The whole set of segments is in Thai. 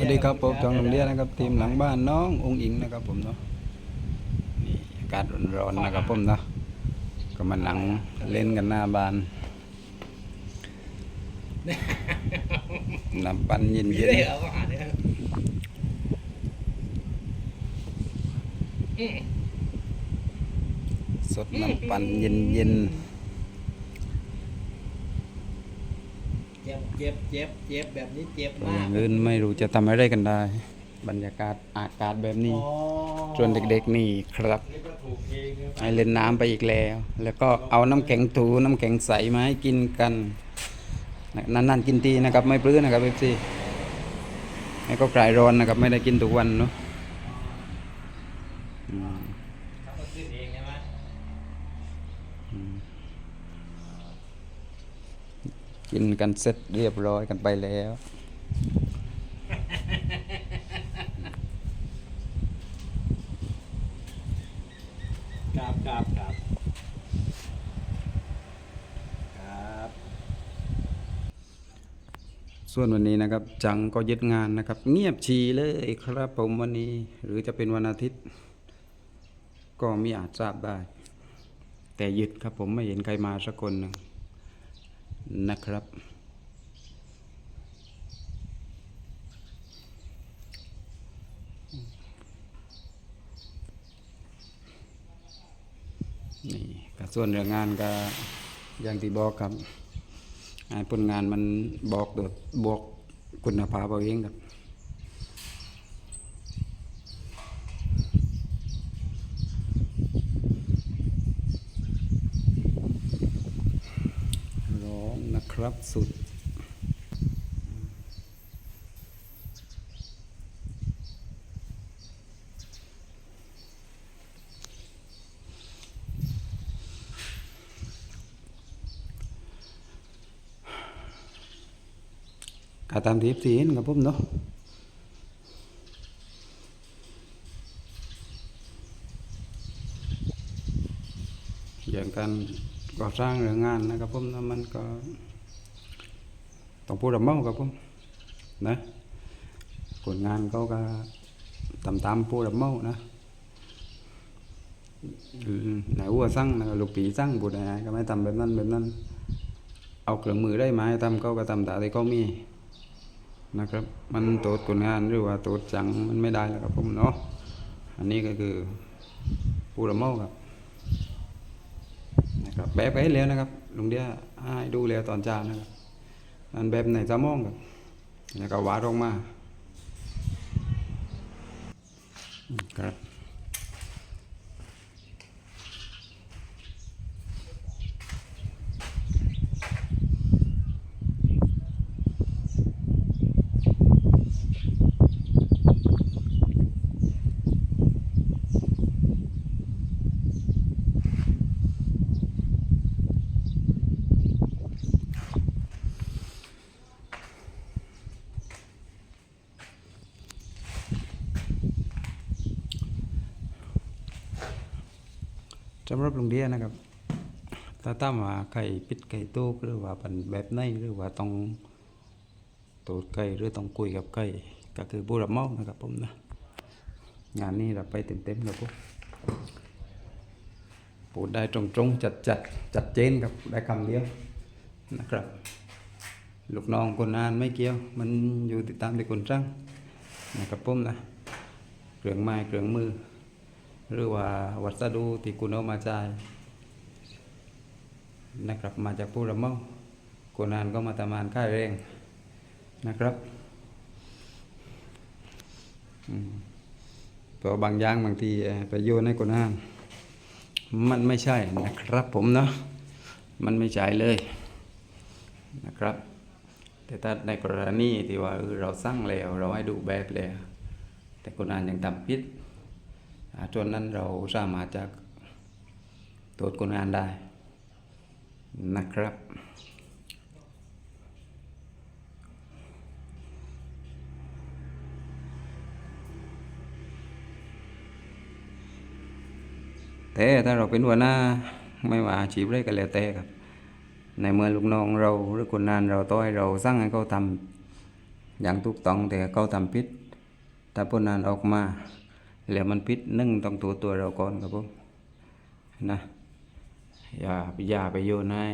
สวัสดีครับผมจองโรงเรียนนะครับทีมหลังบ้านน้ององค์อิงนะครับผมเนาะนี่อากาศร้อนๆนะครับผมเนาะก็มาหนังเล่นกันหน้าบ้านน้ำปั่นเย็นมีเย็นได้เหรออาหารเนี่ยอืมสดน้ำปั่นเย็นเย็น จ็บเจ็บเจ็บเจ็บแบบนี้เจ็บมากเงินไม่รู้จะทำอะไรกันได้ บรรยากาศอากาศแบบนี้อ๋อส่วนเด็กๆนี่ครับนี่ก็ถูกเองนะให้เล่นน้ำไปอีกแล้ว แล้วก็เอาน้ำแข็งถูน้ำแข็งใสมาให้กินกันนั่นๆกินทีนะครับ ไม่ปลื้อนะครับเอฟซีให้ก็กลายร้อนนะครับ ไม่ได้กินทุกวันเนาะอืม ทำมาขึ้นเองใช่ไหม กินกันเสร็จเรียบร้อยกันไปแล้วกราบกราบกราบครับ ส่วนวันนี้นะครับ จังก็ยึดงานนะครับ เงียบชีเลยครับผมวันนี้ หรือจะเป็นวันอาทิตย์ ก็ไม่อาจทราบได้ แต่ยึดครับผมไม่เห็นใครมาสักคนหนึ่ง นะครับ นี่กส่วนเรื่องงานก็อย่างที่บอกครับผลงานมันบอกโดดบอกคุณภาพเอาเองครับ ร้องนะ ครับสุด cả tam tiếp thì gặp bốm đó อย่างการก่อสร้างหรืองานนะครับผมนะมันก็ ต้องพูดแบบเมาครับผมนะผลงานเขาก็ตามตามพูดแบบเมานะไหนวัวสั่งนะลูกปีสั่งพูดอะไรก็ไม่ทำแบบนั้นแบบนั้น เอาเครื่องมือได้ไหมทำเขาก็ทำแต่ที่เขามีนะครับ มันโตดผลงานหรือว่าโตดจังมันไม่ได้แล้วครับผมเนาะอันนี้ก็คือผู้ละเมาครับนะครับแบบไปแล้วนะครับลุงเดียให้ดูแล้วตอนเช้านะครับ อันแบบไหนจะมองครับแล้วก็วาดออกมาครับ สำหรับลงเดียนะครับถ้าตั้มว่าไก่ปิดไก่ตู้หรือว่าเป็นแบบไหนหรือว่าต้องตูดไก่หรือต้องคุยกับไก่ก็คือผู้รับเหมานะครับผมนะงานนี้เราไปเต็มๆครับผมพูดได้ตรงๆจัดจัดๆจัดเจนครับได้คำเดียวนะครับ ลูกน้องคนงานไม่เกี่ยว มันอยู่ติดตามที่คนจ้างนะครับผมนะเครื่องไม้เครื่องมือ หรือว่าวัสดุที่คุณเอามาจ่ายนะครับมาจากผู้รับเหมาคนงานก็มาทำงานค่ายแรงนะครับเพราะบางอย่างบางทีไปโยนให้คนงานมันไม่ใช่นะครับผมเนาะมันไม่ใช่เลยนะครับ แต่ถ้าในกรณีที่ว่าเราสร้างแล้ว เราให้ดูแบบแล้วแต่คนงานยังทำผิด อ่าจนนั้นเราสามารถจะตรวจคนงานได้นะครับ แต่ถ้าเราเป็นหัวหน้าไม่ว่าอาชีพอะไรก็แล้วแต่ครับ ในเมื่อลูกน้องเราหรือคนงานเราต้อยเราสั่งให้เขาทำอย่างถูกต้องแต่เขาทำผิดถ้าพนนั้นออกมา แล้วมันพิษนึ่งต้องตัวตัวเราก่อนครับผมนะอย่าอย่าไปโยนให้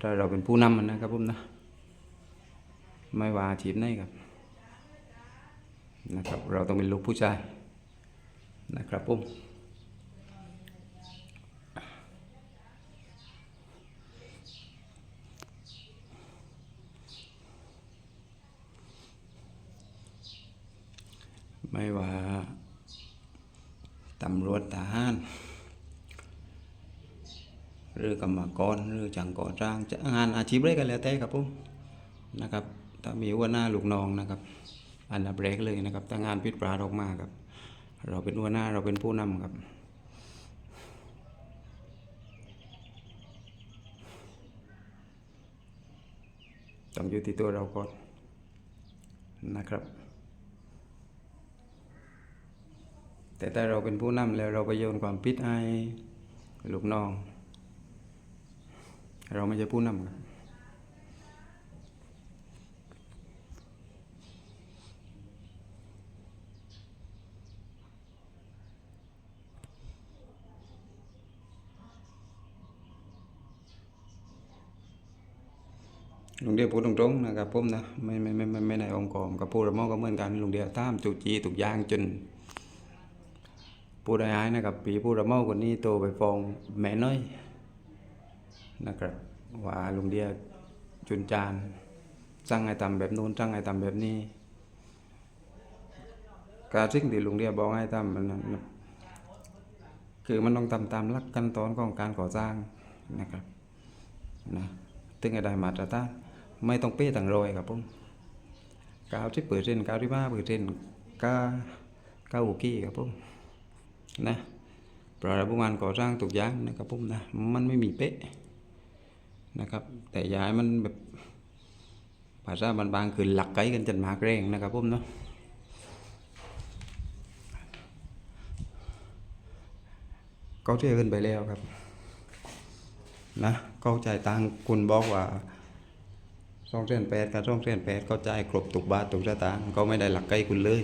ถ้าเราเป็นผู้นำนะครับผมนะไม่ว่าอาชีพไหนครับนะครับ เราต้องเป็นลูกผู้ชายนะครับผมว่า ตำรวจทหารหรือกรรมกรหรือจังก่อจ้างจะงานอาชีพอะไรกันแล้วแต่ครับผมนะครับถ้ามีหัวหน้าลูกน้องนะครับ อันดับแรกเลยนะครับถ้างานพิษปราออกมาครับ เราเป็นหัวหน้าเราเป็นผู้นำครับต้องอยู่ที่ตัวเราก่อนนะครับ แต่ถ้าเราเป็นผู้นำแล้วเราไปโยนความผิดให้ลูกน้อง เราไม่ใช่ผู้นำครับลุงเดียวพูดตรงๆนะครับผมนะไม่ไม่ไม่ไม่ไม่ในองค์กรกับผู้รับเหมาก็เหมือนกันลุงเดียวตามจุจีตุกยางจน ผู้ได้หายนะครับปีผู้รับเมาคนนี้โตไปฟ้องแม่น้อยนะครับว่าลุงเดียจุนจานสั่งให้ทำแบบนู้นสั่งให้ทำแบบนี้การสิ่งที่ลุงเดียบอกให้ทำมันคือมันต้องทำตามหลักขั้นตอนของการก่อสร้างนะครับนะถึงจะได้มาตรฐานไม่ต้องเป๊ะต่างรอยครับผมก้าสิบเปอร์เซ็นก้าสิบห้าเปอร์เซ็นต์ก็ก็โอเคครับผม นะเพราะระบบงานก่อสร้างทุกอย่างนะครับผมนะมันไม่มีเป๊ะนะครับ แต่ย้ายมันแบบภาษาบางๆคือหลักไกด์กันจนมากแรงนะครับผมเนาะเขาเที่ยวกันไปแล้วครับ นะเข้าใจตังคุณบอกว่าสองเส้นแปดกับสองเส้นแปดเข้าใจครบตุกบาทตุกสตางค์เขาไม่ได้หลักไกลคุณเลย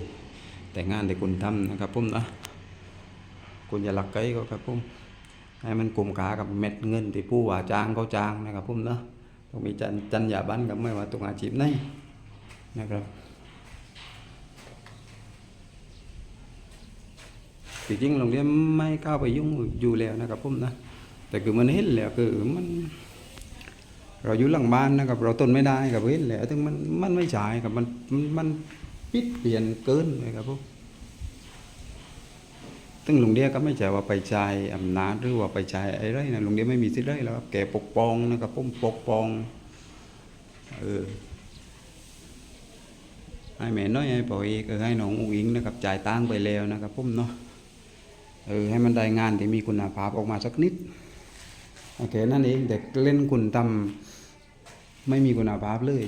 แต่งานที่คุณทำนะครับผมนะ คุณอย่าหลักไกลก็ครับผมให้มันกลุ่มขากับเม็ดเงินที่ผู้ว่าจ้างเขาจ้างนะครับผมเนาะต้องมีจันจันยาบันกับไม่ว่าตรงอาชีพไหนนะครับจริงๆโรงเรียนไม่เข้าไปยุ่งอยู่แล้วนะครับผมนะแต่คือมันเห็นแล้วคือมัน เราอยู่หลังบ้านนะครับเราทนไม่ได้กับเห็นแล้วถึงมันมันไม่ใช่ครับมันมันมันปิดเปลี่ยนเกินเลยครับผม ซึ่งลุงเดียก็ไม่ใช่ว่าไปใช้อำนาจหรือว่าไปใช้อะไรนะลุงเดียไม่มีสิทธิ์เลยแล้วครับแกปกป้องนะครับผมปกป้องเออให้แม่น้อยให้ปล่อยเออให้น้องอุ้งอิงนะครับจ่ายตังไปแล้วนะครับผมเนาะเออให้มันได้งานที่มีคุณภาพออกมาสักนิดโอเคนั่นเองแต่เล่นคุณทำไม่มีคุณภาพเลย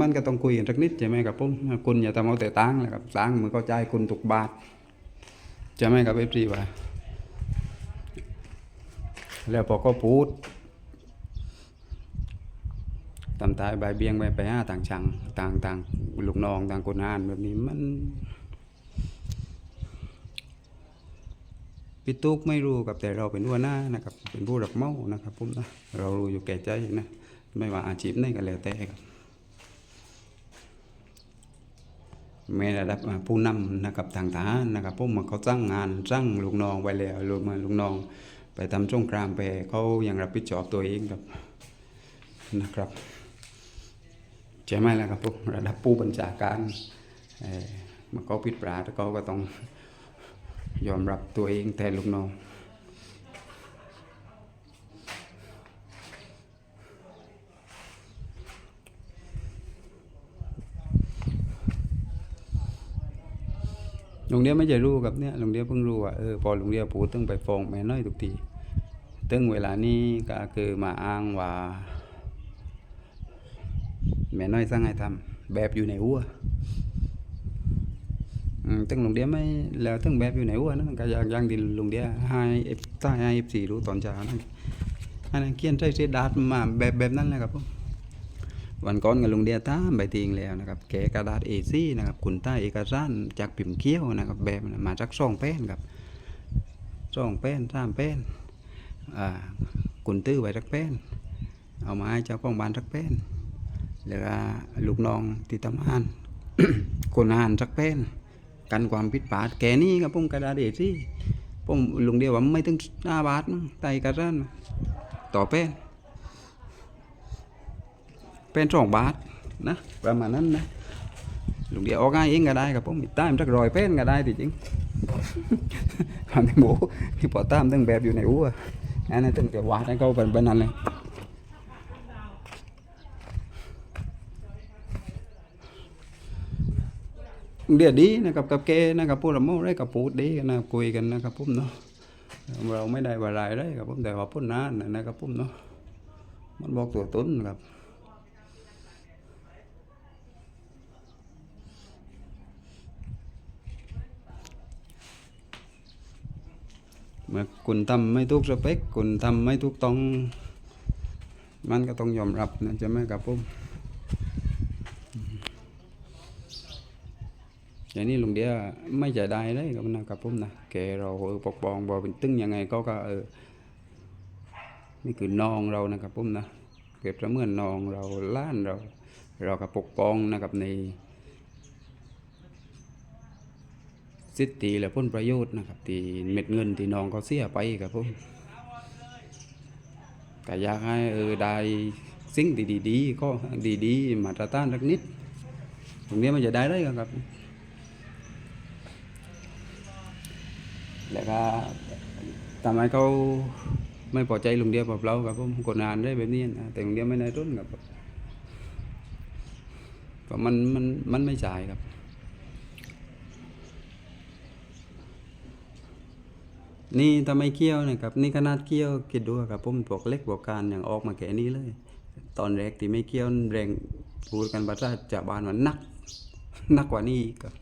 มันก็ต้องคุยกันสักนิดใช่ไหมครับผมคุณอย่าทำเอาแต่ตังค์เลยครับตังค์มันก็จ่ายคุณตุกบาทใช่ไหมครับเอฟซีว่าแล้วพอก็พูดตำตายใบเบียงไปไปห้าต่างชังต่างต่างลูกน้องต่างคนงานแบบนี้มันพี่ตุ๊กไม่รู้กับแต่เราเป็นหัวหน้านะครับ เป็นผู้รับเมานะครับผมนะเรารู้อยู่แก่ใจนะ ไม่ว่าอาชีพไหนก็แล้วแต่ครับ แม้ระดับผู้นำนะครับทางทหารนะครับผมเขาจ้างงานจ้างลูกน้องไว้แล้วลูกมาลูกน้อง ไปทำสงครามไปเขายังรับผิดชอบตัวเองครับนะครับใช่ไหมล่ะครับผมระดับผู้บัญชาการมันเขาผิดพลาดเขาก็ต้องยอมรับตัวเองแทนลูกน้อง ลุงเดียไม่จะรู้กับเนี่ยลุงเดียเพิ่งรู้ว่าเออพอลุงเดียวพูดตึงไปฟ้องแม่น้อยทุกทีตึงเวลานี้ก็คือมาอ้างว่าแม่น้อยสั่งให้ทำแบบอยู่ในหัวตึงลุงเดียไม่แล้วตึงแบบอยู่ไหนวะนั่นก็อย่างย่างที่ลุงเดียให้เอฟใต้ให้เอฟซีรู้ตอนเช้านั่นอันนั้นเขียนใส่เสดาดมาแบบแบบนั้นแหละครับผม วันก่อนกับลุงเดียตามไปทิ้งแล้วนะครับแกกระดาษเอซี่นะครับคุณใต้เอกสารจากพิมเคี้ยวนะครับแบบมาจากซองแป้นครับซองแป้นสามแป้นอ่าคุณตื้อไว้สักแป้น เอามาให้เจ้าของบ้านสักแป้นแล้วก็ลูกน้องที่ทำงานคนงานสักแป้น กันความผิดพลาดแกนี่ครับผมกระดาษเอซี่ผมลุงเดียวว่าไม่ถึงหน้าบาทมั้งไตกระดานต่อแป้น เป็นสองบาทนะประมาณนั้นนะลุงเดียวออกง่ายเองก็ได้ครับผมตามจักรอยเป็นก็ได้จริงความที่หมูที่พอตามตั้งแบบอยู่ในอ้วอันนั้นตั้งแต่วาดให้เขาเป็นแบบนั้นเลยเดี๋ยวดีนะครับกับแกนะครับพูดละโมได้กับพูดดีนะคุยกันนะครับผมเนาะเราไม่ได้ว่าอะไรได้ครับผมแต่ว่าพูดนานนะครับผมเนาะมันบอกตัวตนครับ เมื่อคุณทำไม่ถูกสเปคคุณทำไม่ถูกต้อง มันก็ต้องยอมรับนะใช่ไมครับผมอย่างนี้ลุงเดียไม่ใจได้เลยครับนะครับผมนะแกเราปกป้องบอกเป็นตึงยังไงก็ก็เออนี่คือน้องเรานะครับผมนะเก็บเสมือนน้องเราล้านเรา เราก็ปกป้องนะครับใน สิทธิและผลประโยชน์นะครับที่เม็ดเงินที่น้องเขาเสียไปครับผมก็อยากให้เออได้สิ่งที่ดีๆก็ดีๆมาตรฐานสักนิด ตรงนี้มันจะได้เลยครับ แล้วก็ทำให้เขาไม่พอใจลุงเดียวกับเราครับผมกดงานได้แบบนี้นะแต่ลุงเดียวไม่ได้ต้นครับเพราะมันมันมันไม่จ่ายครับ นี่ถ้าไม่เคี่ยวนะครับนี่ขนาดเคี่ยวคิดดูครับผมพวกเล็กพวกการอย่างออกมาแค่นี้เลย ตอนแรกที่ไม่เคี่ยวแรงพูดกันภาษาจากบ้านมันนักนักกว่านี้ครับ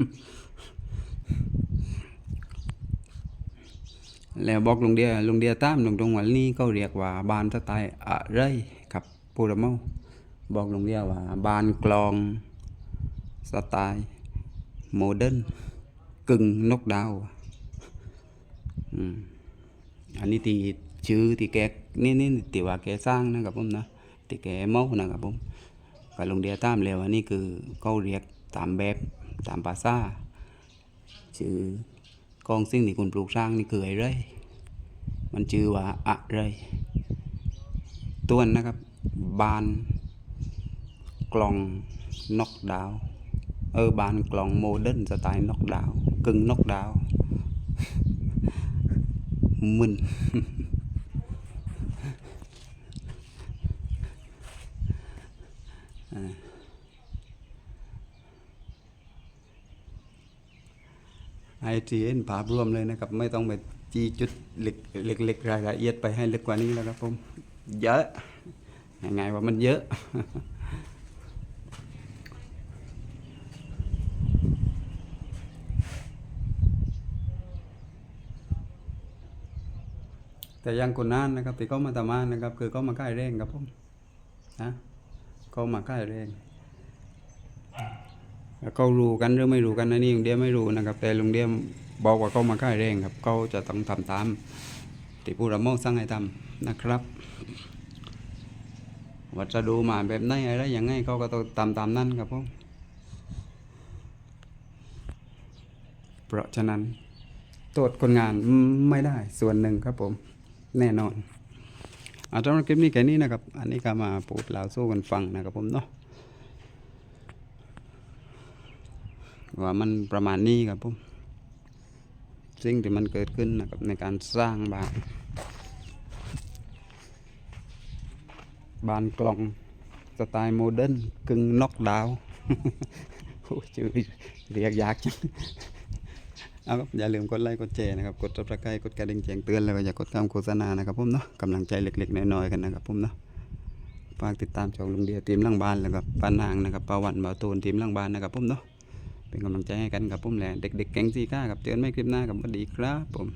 แล้วบอกลุงเดียลุงเดียตามลงตรงว่านี่เขาเรียกว่าบานสไตล์อะไรครับปูระเมาบอกลุงเดียว่าบานกลองสไตล์โมเดิร์นกึ่งนกดาว อันนี้ที่ชื่อที่แกนี่นี่ที่ว่าแกสร้างนะครับผมนะที่แกเมานะครับผมก็ลงเดียตามแล้วอันนี้คือเขาเรียกตามแบบตามภาษาชื่อกองสิ่งที่คุณปลูกสร้างนี่คืออะไรมันชื่อว่าอะไรตัวนนะครับ บานกล่องนกดาว เออบานกล่องโมเดิร์นสไตล์นกดาวกึ่งนกดาว มึนไอทีเอ็นภาพรวมเลยนะครับ ไม่ต้องไปจีจุดเล็กเล็กๆรายละเอียดไปให้ลึกกว่านี้แล้วครับผม เยอะยังไงว่ามันเยอะ แต่ยังคนนั้นนะครับที่เขามาทำงานนะครับ คือเขามาค่ายแรงครับผมนะเขามาค่ายแรงแล้วเขารู้กันหรือไม่รู้กันนะนี่ลุงเดียไม่รู้นะครับ แต่ลุงเดียบอกว่าเขามาค่ายแรงครับเขาจะต้องทำตามที่ผู้รับมอบสั่งให้ทำนะครับวัสดุมาแบบไหนอะไรอย่างไงเขาก็ต้องทำตามนั้นครับผมเพราะฉะนั้นตรวจคนงานไม่ได้ส่วนหนึ่งครับผม แน่นอนอาสำหรับคลิปนี้แค่นี้นะครับ อันนี้ก็มาพูดเล่าสู้กันฟังนะครับผมเนาะว่ามันประมาณนี้ครับผมสิ่งที่มันเกิดขึ้นนะครับในการสร้างบ้านบ้านกล่องสไตล์โมเดิร์นกึ่งน็อกดาวน์โอ้ยชื่อเรียกยากจัง เอาครับอย่าลืมกดไลค์กดแชร์นะครับกด subscribe กดกระดิ่งแจ้งเตือนแล้วก็อย่ากดตามโฆษณานะครับผมเนาะกำลังใจเล็กๆน้อยๆกันนะครับผมเนาะฝากติดตามช่องลุงเดียทีมล่างบ้านแล้วก็ป้านางนะครับปาวันปาตูนทีมล่างบ้านนะครับผมเนาะเป็นกำลังใจให้กันครับผมแหละเด็กๆแก๊งซีก้ากับเจอกันไม่คลิปหน้ากับสวัสดีครับผม